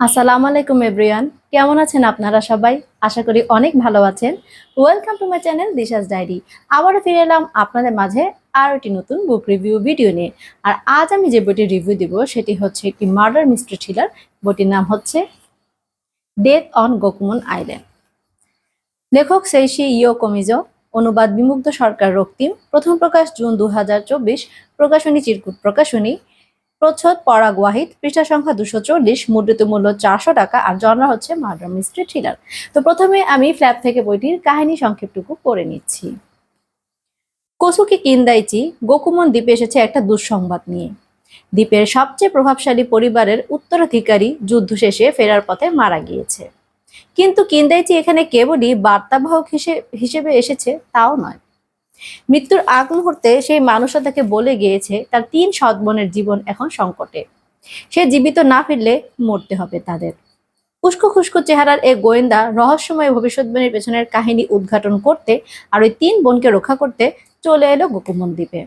আসসালামু আলাইকুম, এভরিওয়ান। কেমন আছেন আপনারা সবাই? আশা করি অনেক ভালো আছেন। Welcome to my channel Disha's diary আবারও ফিরে এলাম আপনাদের মাঝে আরও একটি নতুন বুক রিভিউ ভিডিও নিয়ে। আর আজ আমি যে বইটির রিভিউ দিব, সেটি হচ্ছে একটি মার্ডার মিস্ট্রি থ্রিলার বইটির নাম হচ্ছে ডেথ অন গোকুমন আইল্যান্ড লেখক সেইশি ইয়ো কমিজো অনুবাদ বিমুগ্ধ সরকার রক্তিম। প্রথম প্রকাশ জুন দু হাজার চব্বিশ। প্রকাশনী চিরকুট প্রকাশনী। প্রচ্ছদ পরাগ ওয়াহিদ পৃষ্ঠা সংখ্যা দুশো চল্লিশ, মুদ্রিত মূল্য চারশো টাকা আর জনরা হচ্ছে মার্ডার মিস্ট্রি থ্রিলার। তো প্রথমে আমি ফ্ল্যাপ থেকে বইটির কাহিনী সংক্ষেপটুকু পড়ে নিচ্ছি। কসুকি কিন্দাইচি, গোকুমন দ্বীপে এসেছে একটা দুঃসংবাদ নিয়ে। দ্বীপের সবচেয়ে প্রভাবশালী পরিবারের উত্তরাধিকারী যুদ্ধ শেষে ফেরার পথে মারা গিয়েছে। কিন্তু কিন্দাইচি এখানে কেবলই বার্তাবাহক হিসে- হিসেবে এসেছে, তাও নয়। মৃত্যুর আগ মুহূর্তে সেই মানুষটা তাকে বলে গিয়েছে, তার তিন সৎ বোনের জীবন এখন সংকটে। সে জীবিত না ফিরলে মরতে হবে তাদের। উস্কো খুস্কো চেহারার এই গোয়েন্দা রহস্যময় ভবিষ্যৎবাণীর পেছনের কাহিনী উদ্ঘাটন করতে আর ওই তিন বোনকে রক্ষা করতে চলে এলো গোকুমন দ্বীপে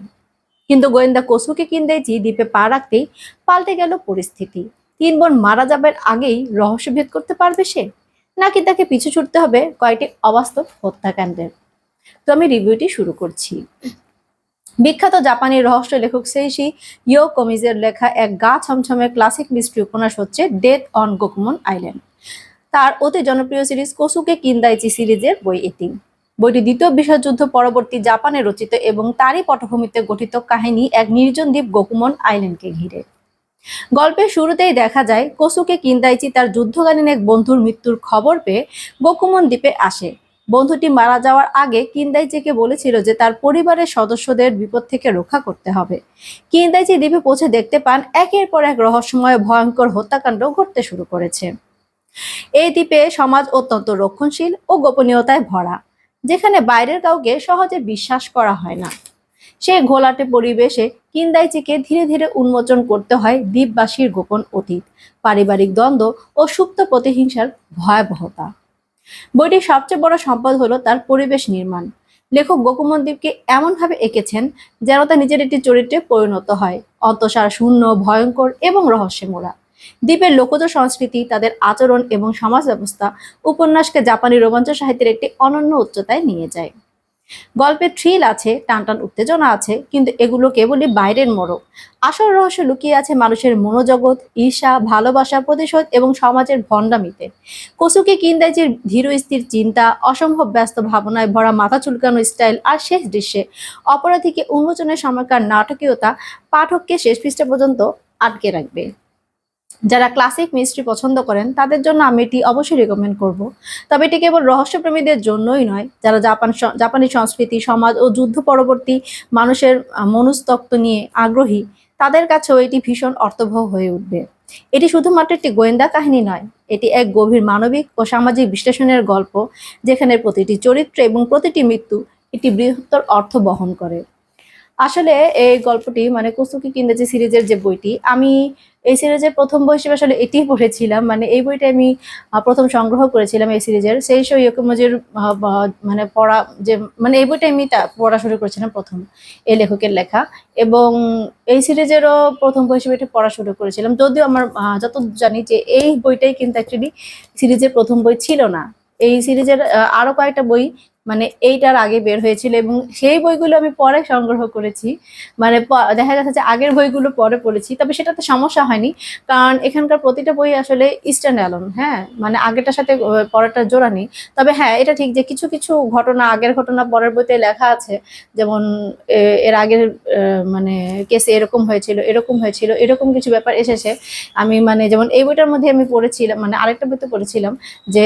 কিন্তু গোয়েন্দা কসুকে কিনতেইছি দ্বীপে পা রাখতেই পাল্টে গেল পরিস্থিতি। তিন বোন মারা যাবার আগেই রহস্যভেদ করতে পারবে সে? নাকি তাকে পিছু ছুটতে হবে কয়েকটি অবাস্তব হত্যাকাণ্ডের তো আমি রিভিউটি শুরু করছি। বিখ্যাত জাপানি রহস্য লেখক সেইশি ইয়ো কমিজের লেখা এক গা ছমছমে ক্লাসিক মিস্ট্রি উপন্যাস হচ্ছে ডেথ অন গোকুমন আইল্যান্ড। তার অতি জনপ্রিয় সিরিজ কোসুকে কিন্দাইচি সিরিজের বই এটি। বইটি দ্বিতীয় বিশ্বযুদ্ধ পরবর্তী জাপানে রচিত এবং তারই পটভূমিতে গঠিত কাহিনী এক নির্জন দ্বীপ গোকুমন আইল্যান্ডকে ঘিরে। গল্পের শুরুতেই দেখা যায় কোসুকে কিন্দাইচি তার যুদ্ধকালীন এক বন্ধুর মৃত্যুর খবর পেয়ে গোকুমন দ্বীপে আসে। বন্ধুটি মারা যাওয়ার আগে কিন্দাইচিকে বলেছিল যে তার পরিবারের সদস্যদের বিপদ থেকে রক্ষা করতে হবে। কিন্দাইচি দ্বীপে পৌঁছে দেখতে পান একের পর এক রহস্যময়, ভয়ঙ্কর হত্যাকাণ্ড ঘটতে শুরু করেছে। এই দ্বীপে সমাজ অত্যন্ত রক্ষণশীল ও গোপনীয়তায় ভরা, যেখানে বাইরের কাউকে সহজে বিশ্বাস করা হয় না। সেই ঘোলাটে পরিবেশে কিন্দাইচিকে ধীরে ধীরে উন্মোচন করতে হয় দ্বীপবাসীর গোপন অতীত, পারিবারিক দ্বন্দ্ব ও সুপ্ত প্রতিহিংসার ভয়াবহতা। বইটির সবচেয়ে বড় সম্পদ হলো তার পরিবেশ নির্মাণ। লেখক গোকুমনদীপকে এমনভাবে এঁকেছেন যেন তা নিজের একটি চরিত্রে পরিণত হয়। অন্তঃসার শূন্য, ভয়ঙ্কর এবং রহস্যে মোড়া দ্বীপের লোকজ সংস্কৃতি, তাদের আচরণ এবং সমাজ ব্যবস্থা উপন্যাসকে জাপানি রোমাঞ্চ সাহিত্যের একটি অনন্য উচ্চতায় নিয়ে যায়। গল্পে থ্রিল আছে, টানটান উত্তেজনা আছে, কিন্তু এগুলো কেবলই বাইরের মোড়ক। আসল রহস্য লুকিয়ে আছে মানুষের মনোজগৎ, ঈর্ষা, ভালোবাসা প্রতিশোধ এবং সমাজের ভণ্ডামিতে। কসুকে কিন্দাইজির ধীর স্থির চিন্তা, অসম্ভব ব্যস্ত ভাবনায় ভরা মাথা চুলকানো স্টাইল আর শেষ দৃশ্যে অপরাধীকে উন্মোচনের সময়কার নাটকীয়তা পাঠককে শেষ পৃষ্ঠা পর্যন্ত আটকে রাখবে। যারা ক্লাসিক মিস্ট্রি পছন্দ করেন তাদের জন্য আমি এটি অবশ্যই রেকমেন্ড করব। তবে এটি কেবল রহস্যপ্রেমীদের জন্যই নয় যারা জাপান জাপানি সংস্কৃতি সমাজ ও যুদ্ধ পরবর্তী মানুষের আহ, মনস্তত্ত্ব নিয়ে আগ্রহী তাদের কাছেও এটি ভীষণ অর্থবহ হয়ে উঠবে। এটি শুধুমাত্র একটি গোয়েন্দা কাহিনী নয় এটি এক গভীর মানবিক ও সামাজিক বিশ্লেষণের গল্প যেখানে প্রতিটি চরিত্র এবং প্রতিটি মৃত্যু একটি বৃহত্তর অর্থ বহন করে। আসলে এই গল্পটি মানে কুসুকি কিন্দাজি সিরিজের যে বইটি আমি এই সিরিজের প্রথম বই হিসেবে আসলে এটি পড়েছিলাম। মানে এই বইটা আমি প্রথম সংগ্রহ করেছিলাম এই সিরিজের। সেই সব ইয়কমজির মানে পড়া, যে মানে এই বইটা আমি তা- পড়া শুরু করেছিলাম প্রথম, এই লেখকের লেখা। এবং এই সিরিজেরও প্রথম বই হিসেবে এটা পড়া শুরু করেছিলাম। যদিও আমার যতদূর জানি যে এই বইটাই কিন্তু অ্যাকচুয়ালি সিরিজের প্রথম বই ছিল না। এই সিরিজের আরও কয়েকটা বই মানে এইটার আগে বের হয়েছিল এবং সেই বইগুলো আমি পরে সংগ্রহ করেছি। মানে দেখা গেছে যে আগের বইগুলো পরে পড়েছি, তবে সেটাতে সমস্যা হয়নি। কারণ এখানকার প্রতিটা বই আসলে স্ট্যান্ড অ্যালোন হ্যাঁ? মানে আগেরটার সাথে পরেরটা জোড়া নেই। তবে হ্যাঁ এটা ঠিক যে কিছু কিছু ঘটনা, আগের ঘটনা পরের বইতে লেখা আছে। যেমন এর আগের মানে কেসে এরকম হয়েছিল এরকম হয়েছিল, এরকম কিছু ব্যাপার এসেছে। আমি মানে যেমন এই বইটার মধ্যে আমি পড়েছিলাম মানে আরেকটা বইতে পড়েছিলাম যে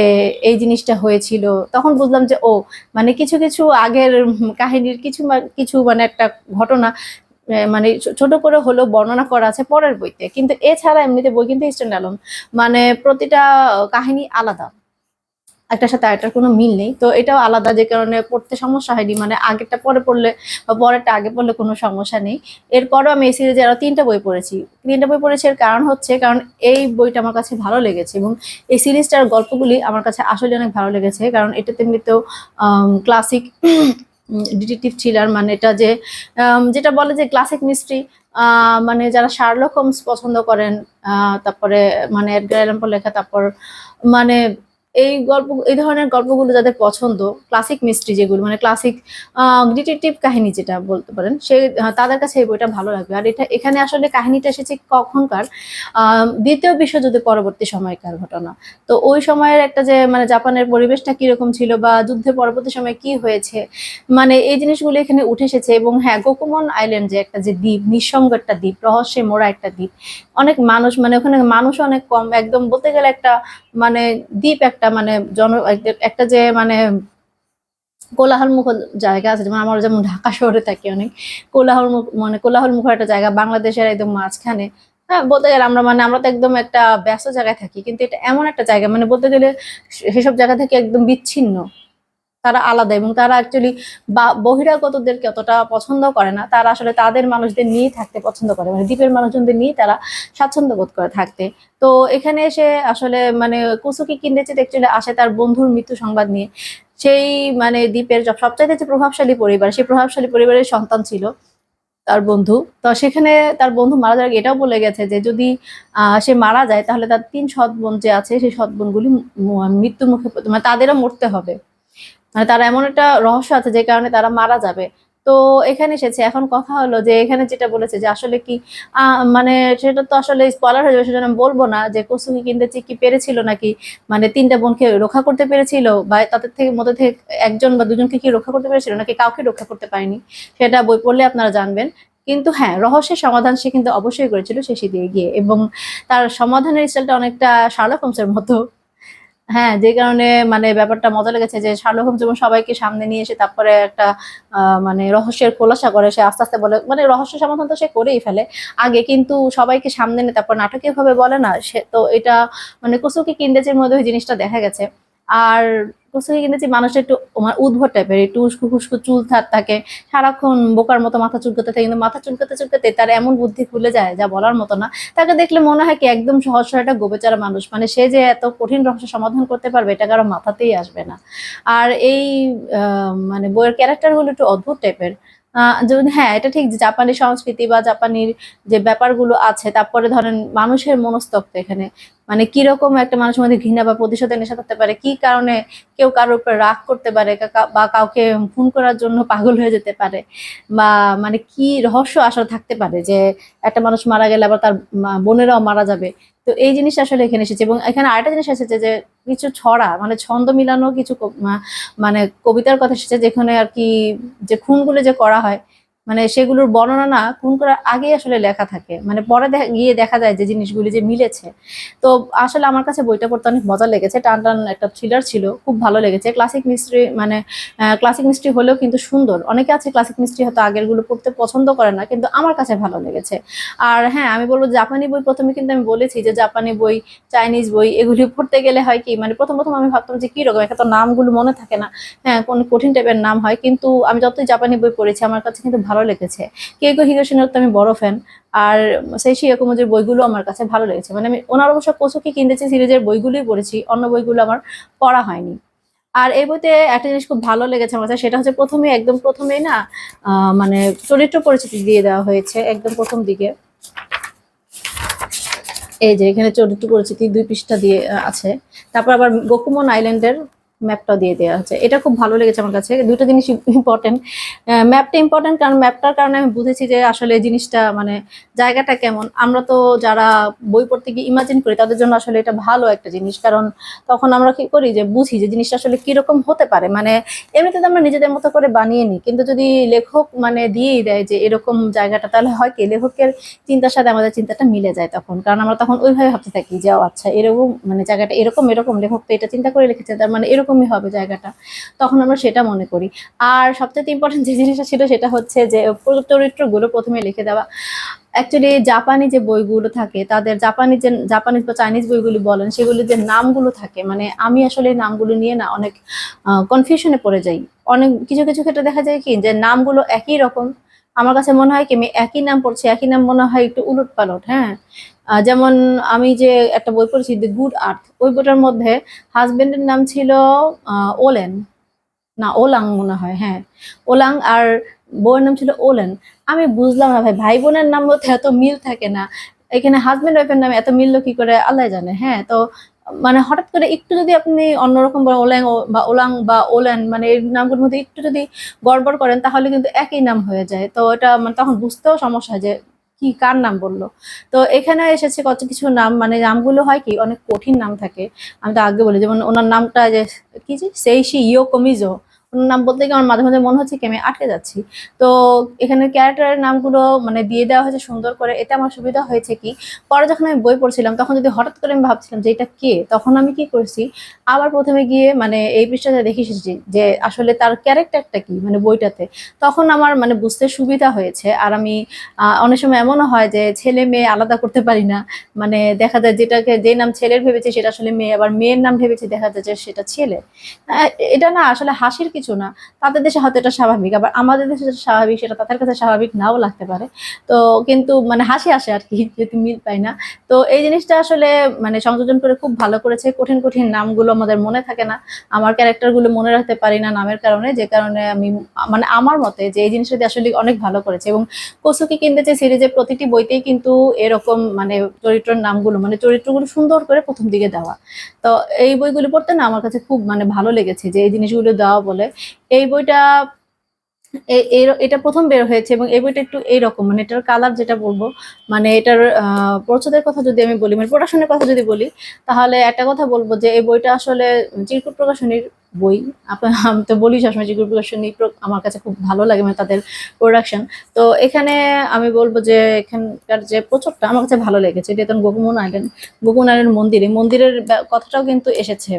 এই জিনিসটা হয়েছিল। তখন বুঝলাম যে, ও মানে কিছু কিছু আগের কাহিনীর কিছু কিছু মানে একটা ঘটনা মানে ছোট করে হলো বর্ণনা করা আছে পরের বইতে। কিন্তু এছাড়া এমনিতে বই কিন্তু স্ট্যান্ড অ্যালোন মানে প্রতিটা কাহিনী আলাদা। একটার সাথে আরেকটার কোনো মিল নেই। তো এটাও আলাদা যে কারণে পড়তে সমস্যা হয়নি। মানে আগেরটা পরে পড়লে বা পরেরটা আগে পড়লে কোনো সমস্যা নেই। এরপরও আমি এই সিরিজে আরও তিনটা বই পড়েছি। তিনটা বই পড়েছি এর কারণ হচ্ছে, কারণ এই বইটা আমার কাছে ভালো লেগেছে এবং এই সিরিজটার গল্পগুলি আমার কাছে আসলে অনেক ভালো লেগেছে। কারণ এটাতে এমনিতেও ক্লাসিক ডিটেকটিভ থ্রিলার মানে এটা যে যেটা বলে যে ক্লাসিক মিস্ট্রি মানে যারা শার্লক হোমস পছন্দ করেন তারপরে মানে এডগার লেখা, তারপর মানে এই গল্প, এই ধরনের গল্পগুলো যাদের পছন্দ ক্লাসিক মিস্ট্রি যেগুলো মানে ক্লাসিক ডিটেকটিভ কাহিনী যেটা বলতে পারেন, সে তাদের কাছে এই বইটা ভালো লাগবে। আর এটা, এখানে আসলে কাহিনীটা এসেছে কখনকার দ্বিতীয় বিশ্বযুদ্ধের পরবর্তী সময়কার ঘটনা। তো ওই সময়ের একটা যে মানে জাপানের পরিবেশটা কীরকম ছিল বা যুদ্ধের পরবর্তী সময় কি হয়েছে মানে এই জিনিসগুলো এখানে উঠে এসেছে এবং হ্যাঁ গোকুমন আইল্যান্ড যে একটা যে দ্বীপ, নিঃসঙ্গ একটা দ্বীপ রহস্যে মোড়া একটা দ্বীপ, অনেক মানুষ মানে ওখানে মানুষ অনেক কম, একদম বলতে গেলে একটা মানে দ্বীপ একটা মানে জন, একটা যে মানে কোলাহল মুখ জায়গা আছে, যেমন আমরা যেমন ঢাকা শহরে থাকি অনেক কোলাহল মুখ মানে কোলাহল মুখ একটা জায়গা, বাংলাদেশের একদম মাঝখানে। হ্যাঁ বলতে গেলে আমরা মানে আমরা তো একদম একটা ব্যস্ত জায়গায় থাকি, কিন্তু এটা এমন একটা জায়গা মানে বলতে গেলে সেসব জায়গা থেকে একদম বিচ্ছিন্ন। তারা আলাদা এবং তারা অ্যাকচুয়ালি বহিরাগতদেরকে অতটা পছন্দ করে না। তারা আসলে তাদের মানুষদের নিয়েই থাকতে পছন্দ করে। মানে দ্বীপের মানুষজনদের নিয়ে তারা স্বাচ্ছন্দ্য বোধ করে থাকতে। তো এখানে এসে আসলে মানে কুসুকি কিন্দেচিত অ্যাকচুয়ালি আসে তার বন্ধুর মৃত্যু সংবাদ নিয়ে। সেই মানে দ্বীপের সব- সবচাইতে যে প্রভাবশালী পরিবার, সেই প্রভাবশালী পরিবারের সন্তান ছিল তার বন্ধু। তো সেখানে তার বন্ধু মারা যাওয়ার এটাও বলে গেছে যে, যদি সে মারা যায় তাহলে তার তিন সৎ বোন যে আছে, সেই সৎ বোনগুলি ম- মৃত্যুর মুখে মানে তাদেরও মরতে হবে। মানে তারা এমন একটা রহস্য আছে যে কারণে তারা মারা যাবে। তো এখানে এসেছে, এখন কথা হলো যে এখানে যেটা বলেছে যে আসলে কি মানে সেটা তো আসলে স্পলার হয়ে যাবে, সেজন্য আমি বলব না যে কসুকি কিনতে কি পেরেছিল নাকি মানে তিনটা বোনকে রক্ষা করতে পেরেছিল বা তাদের থেকে, মধ্যে থেকে একজন বা দুজনকে কি রক্ষা করতে পেরেছিল নাকি কাউকে রক্ষা করতে পারেনি, সেটা বই পড়লে আপনারা জানবেন। কিন্তু হ্যাঁ রহস্যের সমাধান সে কিন্তু অবশ্যই করেছিল শেষে দিয়ে গিয়ে এবং তার সমাধানের স্টাইলটা অনেকটা শার্লক হোমসের মতো। হ্যাঁ যে কারণে মানে ব্যাপারটা মজা লেগেছে যে শার্লক হোমস যেমন সবাইকে সামনে নিয়ে এসে তারপরে একটা মানে রহস্যের খোলাসা করে। সে আস্তে আস্তে বলে মানে রহস্য সমাধান তো সে করেই ফেলে। আগে কিন্তু সবাইকে সামনে নিয়ে তারপর নাটকীয়ভাবে বলে না। সে তো এটা মানে কুসুকি কিন্ডেজের মধ্যে ওই জিনিসটা দেখা গেছে। আর কুসুকি কিন্ডেজি মানুষটা একটু মানে উদ্ভট টাইপের একটু উস্কু খুস্কু চুল থাক থাকে, সারাক্ষণ বোকার মতো মাথা চুলকাতে থাকে, কিন্তু মাথা চুলকাতে চুলকাতে তার এমন বুদ্ধি খুলে যায় যা বলার মতো না। তাকে দেখলে মনে হয় কি একদম সহজ একটা গোবেচারা মানুষ। মানে সে যে এত কঠিন রহস্য সমাধান করতে পারবে, এটা কারও মাথাতেই আসবে না। আর এই মানে বইয়ের ক্যারেক্টারগুলো একটু অদ্ভুত টাইপের যদি হ্যাঁ এটা ঠিক জাপানি সংস্কৃতি বা জাপানির যে ব্যাপারগুলো আছে, তারপরে ধরেন মানুষের মনস্তত্ত্ব এখানে। মানে কীরকম একটা মানুষের মধ্যে ঘৃণা বা প্রতিশোধের নেশা থাকতে পারে? কি কারণে কেউ কারোর উপর রাগ করতে পারে বা কাউকে খুন করার জন্য পাগল হয়ে যেতে পারে? বা মানে কি রহস্য আসলে থাকতে পারে যে একটা মানুষ মারা গেলে আবার তার বোনেরাও মারা যাবে? তো এই জিনিসটা আসলে এখানে এসেছে এবং এখানে আরেকটা জিনিস এসেছে যে কিছু ছড়া মানে ছন্দ মিলানো কিছু মানে কবিতার কথা এসেছে যেখানে আর কি যে খুনগুলো যে করা হয় মানে সেগুলোর বর্ণনা না খুন করার আগে আসলে লেখা থাকে। মানে পরে গিয়ে দেখা যায় যে জিনিসগুলি যে মিলেছে। তো আসলে আমার কাছে বইটা পড়তে অনেক মজা লেগেছে। টান টান একটা থ্রিলার ছিল, খুব ভালো লেগেছে। ক্লাসিক মিস্ট্রি মানে ক্লাসিক মিস্ট্রি হলেও কিন্তু সুন্দর। অনেকে আছে ক্লাসিক মিস্ট্রি হয়তো আগেরগুলো পড়তে পছন্দ করে না, কিন্তু আমার কাছে ভালো লেগেছে। আর হ্যাঁ আমি বলব জাপানি বই প্রথমে কিন্তু আমি বলেছি যে জাপানি বই চাইনিজ বই এগুলি পড়তে গেলে হয় কি মানে প্রথম প্রথম আমি ভাবতাম যে কি রকম একটা তো নামগুলো মনে থাকে না। হ্যাঁ কোন কঠিন টাইপের নাম হয়। কিন্তু আমি যতই জাপানি বই পড়েছি, আমার কাছে কিন্তু ভালো লেগেছে। কেইকো হিগোশিনোর তো আমি বড় ফ্যান আর সেই শিয়াকুমুজের বইগুলো আমার কাছে ভালো লেগেছে। মানে আমি ওনার অবশ্য কোসুকি কিনতেছি সিরিজের বইগুলোই পড়েছি, অন্য বইগুলো আমার পড়া হয়নি। আর এই বইতে একটা জিনিস খুব ভালো লেগেছে আমার কাছে, সেটা হচ্ছে প্রথমে, একদম প্রথমেই না মানে চরিত্র পরিচিতি দিয়ে দেওয়া হয়েছে একদম প্রথম দিকে। এই যে এখানে চরিত্র পরিচিতি দুই পৃষ্ঠা দিয়ে আছে। তারপর আবার গোকুমন আইল্যান্ডের ম্যাপটা দিয়ে দেওয়া আছে এটা খুব ভালো লেগেছে আমার কাছে। দুটো জিনিস ইম্পর্টেন্ট ম্যাপটা ইম্পর্টেন্ট কারণ ম্যাপটার কারণে আমি বুঝেছি যে আসলে জিনিসটা মানে জায়গাটা কেমন। আমরা তো যারা বই পড়তে গিয়ে ইমাজিন করি, তাদের জন্য আসলে এটা ভালো একটা জিনিস। কারণ তখন আমরা কি করি যে বুঝি যে জিনিসটা আসলে কীরকম হতে পারে। মানে এমনিতে তো আমরা নিজেদের মতো করে বানিয়ে নিই। কিন্তু যদি লেখক মানে দিয়েই দেয় যে এরকম জায়গাটা, তাহলে হয় কি? লেখকের চিন্তার সাথে আমাদের চিন্তাটা মিলে যায় তখন। কারণ আমরা তখন ওইভাবে ভাবতে থাকি যে আচ্ছা এরকম মানে জায়গাটা এরকম এরকম। লেখক তো এটা চিন্তা করে লিখেছে, তার মানে এরকমই হবে জায়গাটা, তখন আমরা সেটা মনে করি। আর সবচেয়ে ইম্পর্টেন্ট যে জিনিসটা ছিল সেটা হচ্ছে যে চরিত্রগুলো প্রথমে লিখে দেওয়া। অ্যাকচুয়ালি জাপানি যে বইগুলো থাকে, তাদের জাপানি যে, জাপানিজ বা চাইনিজ বইগুলি বলেন সেগুলি যে নামগুলো থাকে মানে আমি আসলে নামগুলো নিয়ে না অনেক কনফিউশনে পড়ে যাই। অনেক, কিছু কিছু ক্ষেত্রে দেখা যায় কি, যে নামগুলো একই রকম। আমার কাছে মনে হয় কি, আমি একই নাম পড়ছি, একই নাম মনে হয় একটু উলট পালট হ্যাঁ? যেমন আমি যে একটা বই পড়েছি দ্য গুড আর্থ ওই বইটার মধ্যে হাজবেন্ডের নাম ছিল ওলেন। না, ওলাং মনে হয় হ্যাঁ। ওলাং আর বউয়ের নাম ছিল ওলেন। আমি বুঝলাম না ভাই ভাই বোনের নাম মধ্যে এত মিল থাকে না। এখানে হাজবেন্ড ওয়াইফের নামে এত মিললো কি করে? আল্লাহ জানে হ্যাঁ। তো মানে হঠাৎ করে একটু যদি আপনি অন্যরকম বলেন ওলাং বা ওলাং বা ওলেন মানে এই নামগুলোর মধ্যে একটু যদি গড়বড় করেন, তাহলে কিন্তু একই নাম হয়ে যায়। তো এটা মানে তখন বুঝতেও সমস্যা হয় যে কি, কার নাম বলল? তো এখানে এসেছে কত কিছু নাম মানে নামগুলো হয় কি, অনেক কঠিন নাম থাকে। আমি তো আগে বলি, যেমন ওনার নামটা যে, কি যে? সেইশি ইয়ো কমিজো নাম বলতে গিয়ে আমার মাঝে মাঝে মনে হচ্ছে কি আমি আটকে যাচ্ছি। তো এখানে ক্যারেক্টারের নামগুলো মানে দিয়ে দেওয়া হয়েছে সুন্দর করে, এতে আমার সুবিধা হয়েছে কি, পরে যখন আমি বই পড়ছিলাম, তখন যদি হঠাৎ করে আমি ভাবছিলাম যে এটা কে, তখন আমি কি করছি, আবার প্রথমে গিয়ে মানে এই পৃষ্ঠাতে দেখে এসেছি যে আসলে তার ক্যারেক্টারটা কি মানে বইটাতে। তখন আমার মানে বুঝতে সুবিধা হয়েছে, আর আমি অনেক সময় এমনও হয় যে ছেলে মেয়ে আলাদা করতে পারি না। মানে দেখা যায় যেটাকে, যে নাম ছেলের ভেবেছি সেটা আসলে মেয়ে, আবার মেয়ের নাম ভেবেছি দেখা যায় যে সেটা ছেলে। এটা না আসলে হাসির না, তাদের দেশে হয়তো এটা স্বাভাবিক, আবার আমাদের দেশে যেটা স্বাভাবিক, সেটা তাদের কাছে স্বাভাবিক নাও লাগতে পারে। তো কিন্তু মানে হাসি আসে আর কি, যেহেতু মিল পাই না। তো এই জিনিসটা আসলে মানে সংযোজন করে খুব ভালো করেছে। কঠিন কঠিন নামগুলো আমাদের মনে থাকে না। আমার ক্যারেক্টারগুলো মনে রাখতে পারি না নামের কারণে, যে কারণে আমি মানে আমার মতে যে এই জিনিসটা আসলে অনেক ভালো করেছে। এবং কসুকি কিনতেছে সিরিজের প্রতিটি বইতেই কিন্তু এরকম মানে চরিত্রের নামগুলো মানে চরিত্রগুলো সুন্দর করে প্রথম দিকে দেওয়া। তো এই বইগুলো পড়তে না আমার কাছে খুব মানে ভালো লেগেছে যে এই জিনিসগুলো দেওয়া বলে। এই বইটা এটা প্রথম বের হয়েছে এবং এই বইটা একটু এইরকম মানে এটার কালার যেটা বলব মানে এটার প্রচ্ছদের কথা যদি আমি বলি মানে প্রকাশনের কথা যদি বলি, তাহলে একটা কথা বলব যে এই বইটা আসলে চিরকুট প্রকাশনীর বই। আমি তো বলি সবসময় চিরকুট প্রকাশনী প্র- আমার কাছে খুব ভালো লাগে মানে তাদের প্রোডাকশন তো এখানে আমি বলব যে এখানকার যে প্রচুরটা আমার কাছে ভালো লেগেছে, এটা তখন গোকুমন আইল্যান্ড গোকুমন আইল্যান্ড মন্দির। এই মন্দিরের কথাটাও কিন্তু এসেছে।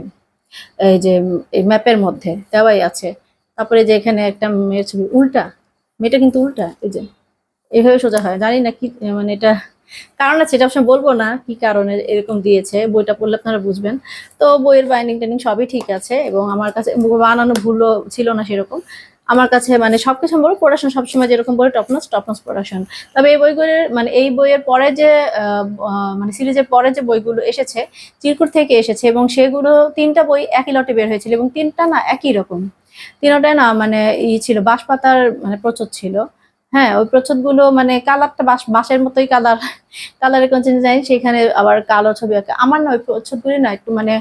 এই যে এই ম্যাপের মধ্যে দেওয়াই আছে। তারপরে যে এখানে একটা মেয়ের ছবি, উল্টা, মেয়েটা কিন্তু উল্টা, এই যে। এভাবে সোজা হয়, জানি না কি মানে এটা কারণ আছে, এটা অবশ্য বলব না কি কারণে এরকম দিয়েছে, বইটা পড়লে আপনারা বুঝবেন। তো বইয়ের বাইন্ডিং টাইনিং সবই ঠিক আছে এবং আমার কাছে বানানো ভুলও ছিল না সেরকম। আমার কাছে মানে সবকিছু বড় পড়াশোনা সবসময় যেরকম বলে টপনস টপনস প্রোডাকশন তবে এই বইগুলোর মানে এই বইয়ের পরে যে মানে সিরিজের পরে যে বইগুলো এসেছে, চিরকুট থেকে এসেছে এবং সেগুলো তিনটা বই একই লটে বের হয়েছিল এবং তিনটা না একই রকম। তিনটায় না মানে ই ছিল, বাঁশপাতার মানে প্রচুর ছিল। হ্যাঁ ওই প্রচ্ছদগুলো মানে কালারটা বাঁশ বাঁশের মতোই কালার, কালারের কোনো চেঞ্জ নাই। সেখানে আবার কালো ছবি আঁকা। আমার না ওই প্রচ্ছদগুলি না একটু মানে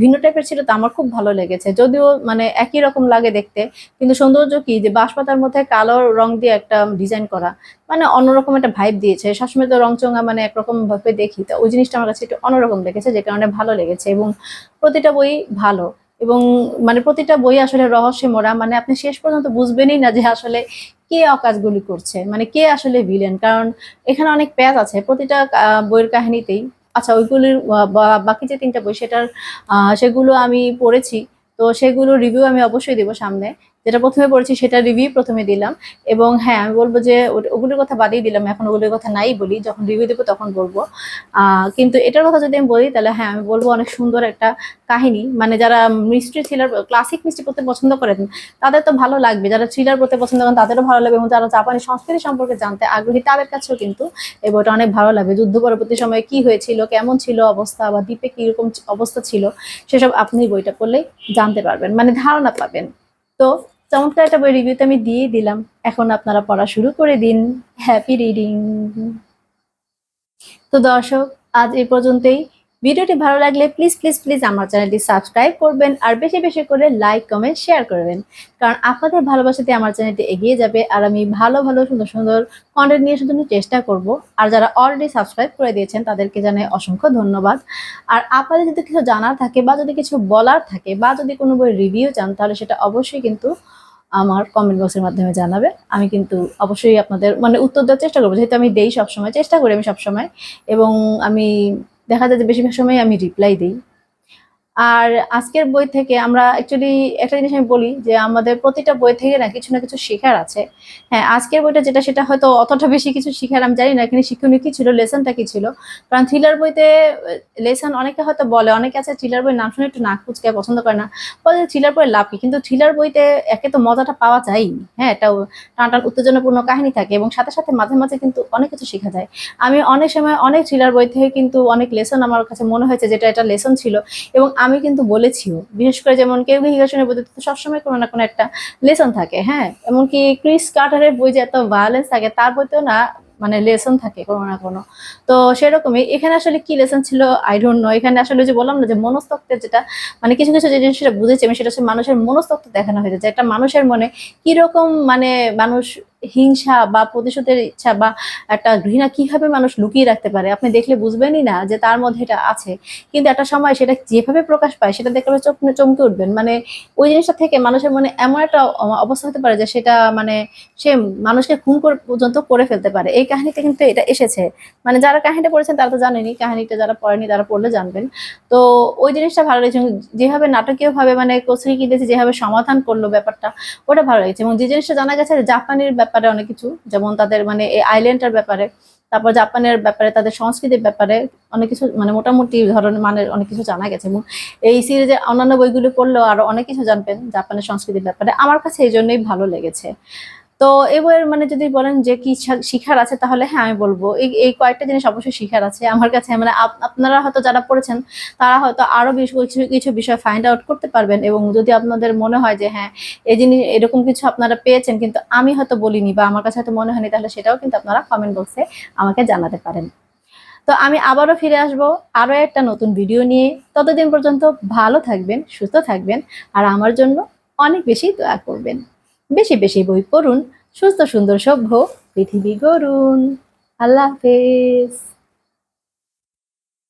ভিন্ন টাইপের ছিল, তো আমার খুব ভালো লেগেছে। যদিও মানে একই রকম লাগে দেখতে, কিন্তু সৌন্দর্য কি? যে বাঁশপাতার মধ্যে কালো রং দিয়ে একটা ডিজাইন করা মানে অন্যরকম একটা ভাইব দিয়েছে। সবসময় তো রংচঙা মানে একরকম ভাবে দেখি, তো ওই জিনিসটা আমার কাছে একটু অন্যরকম লেগেছে, যে কারণে ভালো লেগেছে এবং প্রতিটা বই ভালো। এবং মানে প্রতিটা বই আসলে রহস্যে মোড়া মানে আপনি শেষ পর্যন্ত বুঝবেনই না যে আসলে কে অকাজগুলি করছে? মানে কে আসলে ভিলেন কারণ এখানে অনেক প্যাচ আছে, প্রতিটা বইয়ের কাহিনীতেই। আচ্ছা ওইগুলির বাকি যে তিনটা বই, সেটার সেগুলো আমি পড়েছি। তো সেগুলো রিভিউ আমি অবশ্যই দেবো সামনে। যেটা প্রথমে পড়েছি সেটা রিভিউ প্রথমে দিলাম। এবং হ্যাঁ আমি বলব যে ওগুলোর কথা বাদেই দিলাম, এখন ওগুলোর কথা নাই বলি, যখন রিভিউ দেবো তখন বলব। কিন্তু এটার কথা যদি আমি বলি, তাহলে হ্যাঁ আমি বলব অনেক সুন্দর একটা কাহিনী। মানে যারা মিস্ট্রি থ্রিলার ক্লাসিক মিস্ট্রি পড়তে পছন্দ করেন, তাদের তো ভালো লাগবে। যারা থ্রিলার পড়তে পছন্দ করেন, তাদেরও ভালো লাগবে এবং যারা জাপানি সংস্কৃতি সম্পর্কে জানতে আগ্রহী, তাদের কাছেও কিন্তু এই বইটা অনেক ভালো লাগবে। যুদ্ধ পরবর্তী সময়ে কি হয়েছিল, কেমন ছিল অবস্থা, বা দ্বীপে কীরকম অবস্থা ছিল, সেসব আপনি বইটা পড়লেই জানতে পারবেন। মানে ধারণা পাবেন। তো চমৎকার একটা বই রিভিউতে আমি দিয়ে দিলাম। এখন আপনারা পড়া শুরু করে দিন। হ্যাপি রিডিং তো দর্শক, আজ এ পর্যন্তই। ভিডিওটি ভালো লাগলে প্লিজ প্লিজ প্লিজ আমার চ্যানেলটি সাবস্ক্রাইব করবেন আর বেশি বেশি করে লাইক কমেন্ট শেয়ার করবেন। কারণ আপনাদের ভালোবাসাতে আমার চ্যানেলটি এগিয়ে যাবে আর আমি ভালো ভালো, সুন্দর সুন্দর কন্টেন্ট নিয়ে শুধু চেষ্টা করব। আর যারা অলরেডি সাবস্ক্রাইব করে দিয়েছেন, তাদেরকে জানাই অসংখ্য ধন্যবাদ। আর আপনাদের যদি কিছু জানার থাকে বা যদি কিছু বলার থাকে বা যদি কোনো বই রিভিউ চান, তাহলে সেটা অবশ্যই কিন্তু আমার কমেন্ট বক্সের মাধ্যমে জানাবে। আমি কিন্তু অবশ্যই আপনাদের মানে উত্তর দেওয়ার চেষ্টা করব। যেহেতু আমি দেই সবসময়, চেষ্টা করি আমি সবসময়। এবং আমি দেখা যায় যে বেশিরভাগ সময় আমি রিপ্লাই দিই। আর আজকের বই থেকে আমরা অ্যাকচুয়ালি একটা জিনিস আমি বলি যে আমাদের প্রতিটা বই থেকে না কিছু না কিছু শেখার আছে। হ্যাঁ আজকের বইটা যেটা সেটা হয়তো অতটা বেশি কিছু শেখার আমি জানি না, এখানে শিক্ষণীয় কি ছিল, লেসনটা কি ছিল? কারণ থ্রিলার বইতে লেসন অনেকে হয়তো বলে, অনেকে আছে থ্রিলার বই নাম শুনে একটু নাক কুচকে পছন্দ করে না। বলে থ্রিলার বই লাভ কি? কিন্তু থ্রিলার বইতে একে তো মজাটা পাওয়া যায় হ্যাঁ এটা টান টান উত্তেজনাপূর্ণ কাহিনী থাকে এবং সাথে সাথে মাঝে মাঝে কিন্তু অনেক কিছু শেখা যায়। আমি অনেক সময় অনেক থ্রিলার বই থেকে কিন্তু অনেক লেসন আমার কাছে মনে হয়েছে যেটা এটা লেসন ছিল এবং আমি কিন্তু বলেছিও, বিশেষ করে যেমন কেউ হিগাশনের বইতে তো সবসময় কোনো না কোনো একটা লেসন থাকে হ্যাঁ? এমনকি ক্রিস কার্টারের বই যে এত ভায়োলেন্স থাকে, তার বইতেও না মানে লেসন থাকে কোনো না কোনো। তো সেরকমই, এখানে আসলে কি লেসন ছিল? আই ডোন্ট নো এখানে আসলে যে বললাম না যে মনস্তত্ত্বের যেটা মানে কিছু কিছু যে জিনিসটা বুঝেছি আমি, সেটা হচ্ছে মানুষের মনস্তত্ত্ব দেখানো হয়েছে, যে একটা মানুষের মনে কীরকম মানে মানুষ হিংসা বা প্রতিশোধের ইচ্ছা বা একটা ঘৃণা কীভাবে মানুষ লুকিয়ে রাখতে পারে? আপনি দেখলে বুঝবেনই না যে তার মধ্যে এটা আছে। কিন্তু একটা সময় সেটা যেভাবে প্রকাশ পায়, সেটা দেখলে চোখ, চমকে উঠবেন। মানে ওই জিনিসটা থেকে মানুষের মনে এমন একটা অবস্থা হতে পারে যে সেটা মানে সে মানুষকে খুন করে, পর্যন্ত করে ফেলতে পারে। এই কাহিনীতে কিন্তু এটা এসেছে। মানে যারা কাহিনীটা পড়েছেন তারা তো জানেনি কাহিনীটা যারা পড়েনি তারা পড়লে জানবেন। তো ওই জিনিসটা ভালো লেগেছে যেভাবে নাটকীয় ভাবে মানে কসরি কিনেছে, যেভাবে সমাধান করল ব্যাপারটা, ওটা ভালো লেগেছে। এবং যে জিনিসটা জানা গেছে জাপানের ব্যাপারে অনেক কিছু, যেমন তাদের মানে এই আইল্যান্ডের ব্যাপারে, তারপর জাপানের ব্যাপারে, তাদের সংস্কৃতির ব্যাপারে অনেক কিছু মানে মোটামুটি ধরনের মানের অনেক কিছু জানা গেছে। এই সিরিজে অন্যান্য বইগুলো পড়লেও আরও অনেক কিছু জানবেন জাপানের সংস্কৃতির ব্যাপারে। আমার কাছে এই জন্যই ভালো লেগেছে। তো এই বইয়ের মানে যদি বলেন যে কি শিখার আছে, তাহলে হ্যাঁ আমি বলব। এই কয়েকটা জিনিস অবশ্যই শিখার আছে। আমার কাছে মানে আপ- আপনারা হয়তো যারা পড়েছেন, তারা হয়তো আরও বেশ কিছু কিছু বিষয় ফাইন্ড আউট করতে পারবেন এবং যদি আপনাদের মনে হয় যে হ্যাঁ এই জিনিস, এরকম কিছু আপনারা পেয়েছেন কিন্তু আমি হয়তো বলিনি বা আমার কাছে হয়তো মনে হয়নি, তাহলে সেটাও কিন্তু আপনারা কমেন্ট বক্সে আমাকে জানাতে পারেন। তো আমি আবারও ফিরে আসব আরও একটা নতুন ভিডিও নিয়ে। ততদিন পর্যন্ত ভালো থাকবেন, সুস্থ থাকবেন, আর আমার জন্য অনেক বেশি দোয়া করবেন। বেশি বেশি বই পড়ুন সুস্থ সুন্দর সভ্য পৃথিবী গড়ুন। আল্লাহ হাফেজ।